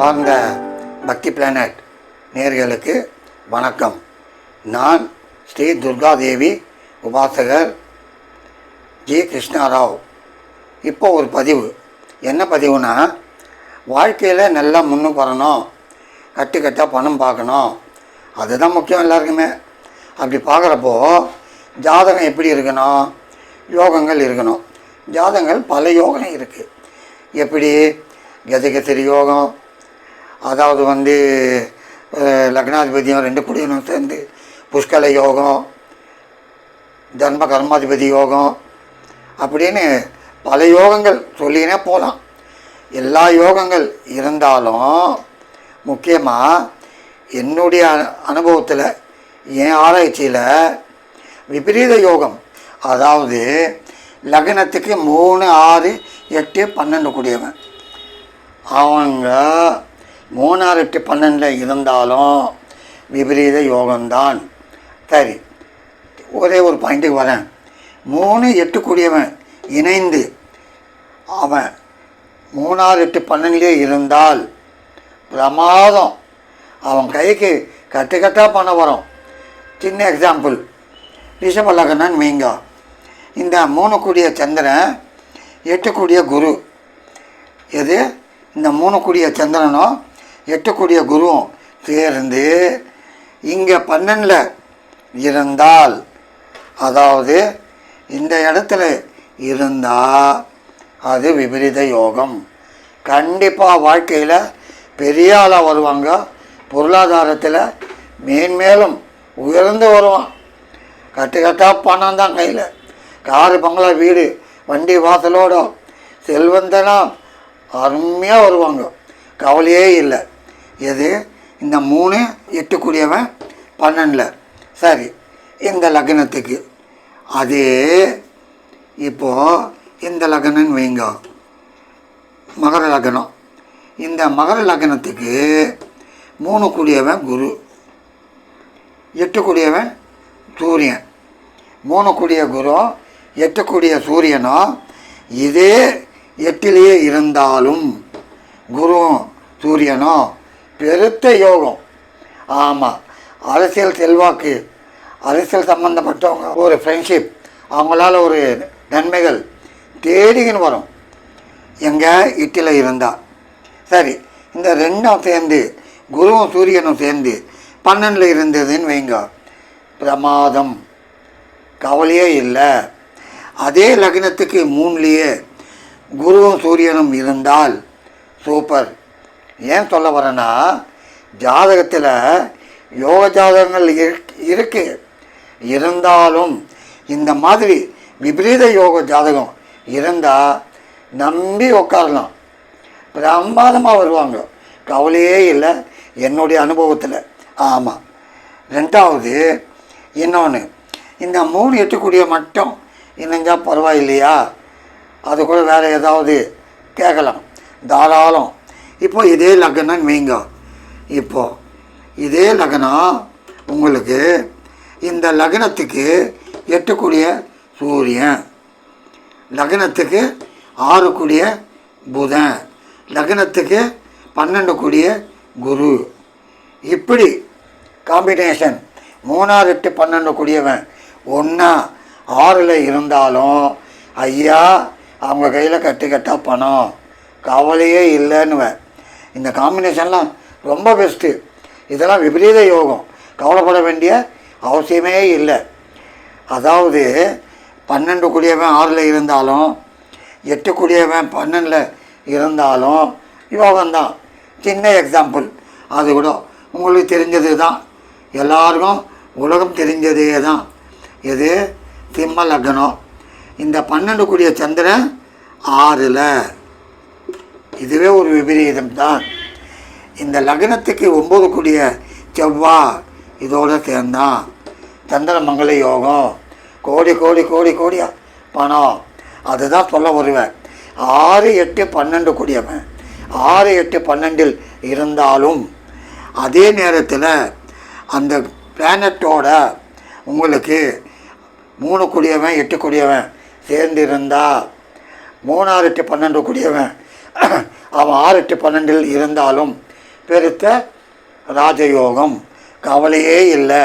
அன்பார்ந்த பக்தி பிளானட் நேர்களுக்கு வணக்கம். நான் ஸ்ரீ துர்காதேவி உபாசகர் ஜி. கிருஷ்ணாராவ். இப்போ ஒரு பதிவு. என்ன பதிவுனா வாழ்க்கையில் நல்லா முன்னு வரணும். கட்டுக்கட்டாக பணம் பார்க்கணும். அதுதான் முக்கியம் எல்லாருக்குமே. அப்படி பார்க்குறப்போ ஜாதகம் எப்படி இருக்கணும்? யோகங்கள் இருக்கணும். ஜாதகங்கள் பல யோகம் இருக்குது எப்படி? கஜகத்திரி யோகம் அதாவது வந்து லக்னாதிபதியும் ரெண்டு குடியனும் சேர்ந்து புஷ்கல யோகம் தர்ம கர்மாதிபதி யோகம் அப்படின்னு பல யோகங்கள் சொல்லினே போகலாம் எல்லா யோகங்கள் இருந்தாலும் முக்கியமாக என்னுடைய அனுபவத்தில் என் ஆராய்ச்சியில் விபரீத யோகம் அதாவது லக்னத்துக்கு மூணு ஆறு எட்டு பன்னெண்டு கூடியவன். அவங்க மூணாயிரத்தி எட்டு பன்னெண்டில் இருந்தாலும் விபரீத யோகம்தான். சரி ஒரே ஒரு பாயிண்ட்டுக்கு வரேன். மூணு எட்டுக்கூடியவன் இணைந்து அவன் மூணாறு எட்டு பன்னெண்டுலேயே இருந்தால் பிரமாதம். அவன் கைக்கு கட்டுக்கட்டாக பண்ண வரும். சின்ன எக்ஸாம்பிள் ரிஷப மீங்க இந்த மூணு கூடிய சந்திரன் எட்டு கூடிய குரு. எது? இந்த மூணு கூடிய சந்திரனும் எட்டக்கூடிய குருவும் சேர்ந்து இங்கே பன்னெண்டில் இருந்தால் அதாவது இந்த இடத்துல இருந்தால் அது விபரீத யோகம். கண்டிப்பாக வாழ்க்கையில் பெரிய ஆளாக வருவாங்க. பொருளாதாரத்தில் மேன்மேலும் உயர்ந்து வருவான். கட்டு கட்டாக பணம் தான் கையில். காரு பங்களா வீடு வண்டி வாசலோட செல்வந்தனா அருமையாக வருவாங்க. கவலையே இல்லை. எது? இந்த மூணு எட்டுக்குரியவன் பன்னெண்டில். சரி இந்த லக்னத்துக்கு. அது இப்போது இந்த லக்னன்னு வைங்க. மகர லக்னம். இந்த மகர லக்னத்துக்கு மூணு கூடியவன் குரு. எட்டு கூடியவன் சூரியன். மூணு கூடிய குரு எட்டு கூடிய சூரியனும் இதே எட்டிலேயே இருந்தாலும் குருவும் சூரியனும் பெருத்த யோகம். ஆமாம் அரசியல் செல்வாக்கு அரசியல் சம்மந்தப்பட்டவங்க ஒரு ஃப்ரெண்ட்ஷிப் அவங்களால ஒரு நன்மைகள் தேடிக்கின்னு வரும். எங்கே? இட்டில் இருந்தால் சரி இந்த ரெண்டும் சேர்ந்து குருவும் சூரியனும் சேர்ந்து பன்னெண்டில் இருந்ததுன்னு வைங்க. பிரமாதம். கவலையே இல்லை. அதே லக்னத்துக்கு மூணுலேயே குருவும் சூரியனும் இருந்தால் சூப்பர். ஏன் சொல்ல வரேன்னா ஜாதகத்தில் யோக ஜாதகங்கள் இருக்- இருக்கு. இருந்தாலும் இந்த மாதிரி விபரீத யோக ஜாதகம் இருந்தால் நம்பி உட்காரலாம் பிரமாதமாக வருவாங்க. கவலையே இல்லை. என்னுடைய அனுபவத்தில். ஆமாம் ரெண்டாவது இன்னொன்று இந்த மூணு எட்டுக்குடிய மட்டும் இணைஞ்சால் பரவாயில்லையா? அது கூட வேறு ஏதாவது கேட்கலாம் தாராளம். இப்போது இதே லக்னம் வைங்க இப்போது இதே லக்னம் உங்களுக்கு இந்த லக்னத்துக்கு எட்டுக்குடிய சூரியன். லக்னத்துக்கு ஆறுக்குடிய புதன். லக்னத்துக்கு பன்னெண்டு கூடிய குரு. இப்படி காம்பினேஷன் மூணாறு எட்டு பன்னெண்டு கூடியவன். ஒன்றா ஆறில் இருந்தாலும் ஐயா அவங்க கையில் கட்டு கட்டாக பணம். கவலையே இல்லைன்னுவன். இந்த காம்பினேஷன்லாம் ரொம்ப பெஸ்ட்டு இதெல்லாம் விபரீத யோகம். கவலைப்பட வேண்டிய அவசியமே இல்லை. அதாவது பன்னெண்டு குடியவன் ஆறில் இருந்தாலும் எட்டு குடியவன் பன்னெண்டில் இருந்தாலும் யோகம்தான். சின்ன எக்ஸாம்பிள் அது கூட உங்களுக்கு தெரிஞ்சது தான். எல்லாருக்கும் உலகம் தெரிஞ்சதே தான். இது சிம்ம லக்னம். இந்த பன்னெண்டு கூடிய சந்திரன் ஆறில். இதுவே ஒரு விபரீதம் தான் இந்த லக்னத்துக்கு ஒம்பது கூடிய செவ்வா இதோடு சேர்ந்தான் சந்திரமங்கல யோகம். கோடி கோடி கோடி கோடியா? பணம். அதுதான் சொல்ல வருவேன். ஆறு எட்டு பன்னெண்டு கூடியவன். ஆறு எட்டு பன்னெண்டில் இருந்தாலும் அதே நேரத்தில் அந்த பிளானட்டோட உங்களுக்கு மூணு கூடியவன் எட்டு கூடியவன் சேர்ந்து இருந்தால் மூணாறு எட்டு பன்னெண்டு கூடியவன் அவன் ஆறு எட்டு பன்னெண்டில் இருந்தாலும் பெருத்த ராஜயோகம் கவலையே இல்லை.